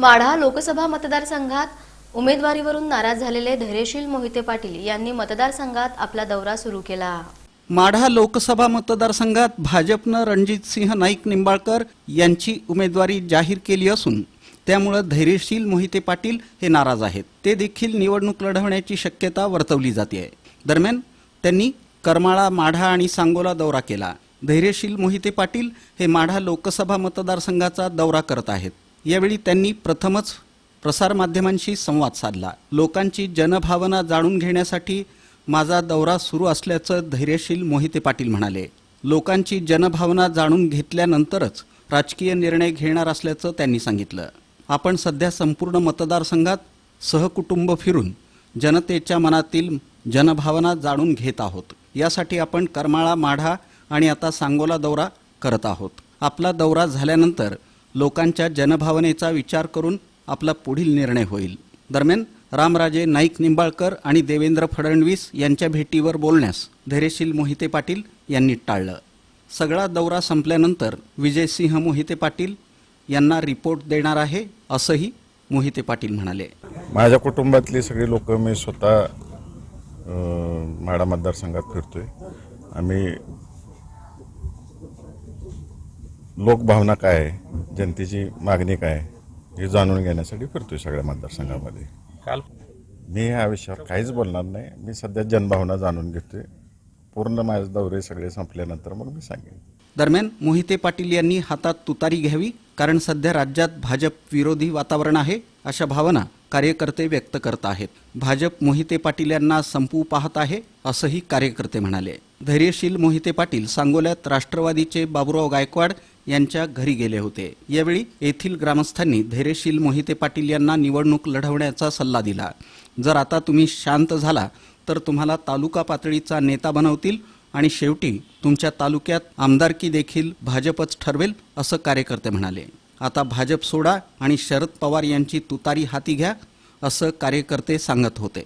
माढा लोकसभा मतदारसंघात उमेदवारीवरून नाराज झालेले धैर्यशील मोहिते पाटील यांनी मतदारसंघात आपला दौरा सुरू केला. माढा लोकसभा मतदारसंघात भाजपनं रणजितसिंह नाईक निंबाळकर यांची उमेदवारी जाहीर केली असून त्यामुळं धैर्यशील मोहिते पाटील हे नाराज आहेत. ते देखील निवडणूक लढवण्याची शक्यता वर्तवली जाते आहे दरम्यान त्यांनी करमाळा माढा आणि सांगोला दौरा केला. धैर्यशील मोहिते पाटील हे माढा लोकसभा मतदारसंघाचा दौरा करत आहेत. यावेळी त्यांनी प्रथमच प्रसारमाध्यमांशी संवाद साधला. लोकांची जनभावना जाणून घेण्यासाठी माझा दौरा सुरू असल्याचं धैर्यशील मोहिते पाटील म्हणाले. लोकांची जनभावना जाणून घेतल्यानंतरच राजकीय निर्णय घेणार असल्याचं त्यांनी सांगितलं. आपण सध्या संपूर्ण मतदारसंघात सहकुटुंब फिरून जनतेच्या मनातील जनभावना जाणून घेत आहोत. यासाठी आपण करमाळा माढा आणि आता सांगोला दौरा करत आहोत. आपला दौरा झाल्यानंतर लोकांच्या जनभावनेचा विचार करून आपला पुढील निर्णय होईल. दरम्यान रामराजे नाईक निंबाळकर आणि देवेंद्र फडणवीस यांच्या भेटीवर बोलण्यास धैर्यशील मोहिते पाटील यांनी टाळलं. सगळा दौरा संपल्यानंतर विजयसिंह मोहिते पाटील यांना रिपोर्ट देणार आहे असंही मोहिते पाटील म्हणाले. माझ्या कुटुंबातली सगळी लोक मी स्वतः अं, मतदारसंघात फिरतोय. आम्ही लोकभावना काय आहे? जनतेची मागणी काय आहे. हे जाणून घेण्यासाठी फिरतोय सगळ्या मतदारसंघामध्ये. काल मी ह्या विषयावर काहीच बोलणार नाही. मी सध्या जनभावना जाणून घेतोय. पूर्ण माझे दौरे सगळे संपल्यानंतर मग मी सांगेन. दरम्यान मोहिते पाटील यांनी हातात तुतारी घ्यावी कारण सध्या राज्यात भाजप विरोधी वातावरण आहे अशा भावना कार्यकर्ते व्यक्त करत आहेत. भाजप मोहिते पाटील यांना संपवू पाहत आहे असंही कार्यकर्ते म्हणाले. धैर्यशील मोहिते पाटील सांगोल्यात राष्ट्रवादीचे बाबुराव गायकवाड यांच्या घरी गेले होते. यावेळी येथील ग्रामस्थांनी धैर्यशील मोहिते पाटील यांना निवडणूक लढवण्याचा सल्ला दिला. जर आता तुम्ही शांत झाला तर तुम्हाला तालुका पातळीचा नेता बनवतील आणि शेवटी तुमच्या तालुक्यात आमदारकी देखील भाजपच ठरवेल असं कार्यकर्ते म्हणाले. आता भाजप सोडा आणि शरद पवार यांची तुतारी हाती घ्या असं कार्यकर्ते सांगत होते.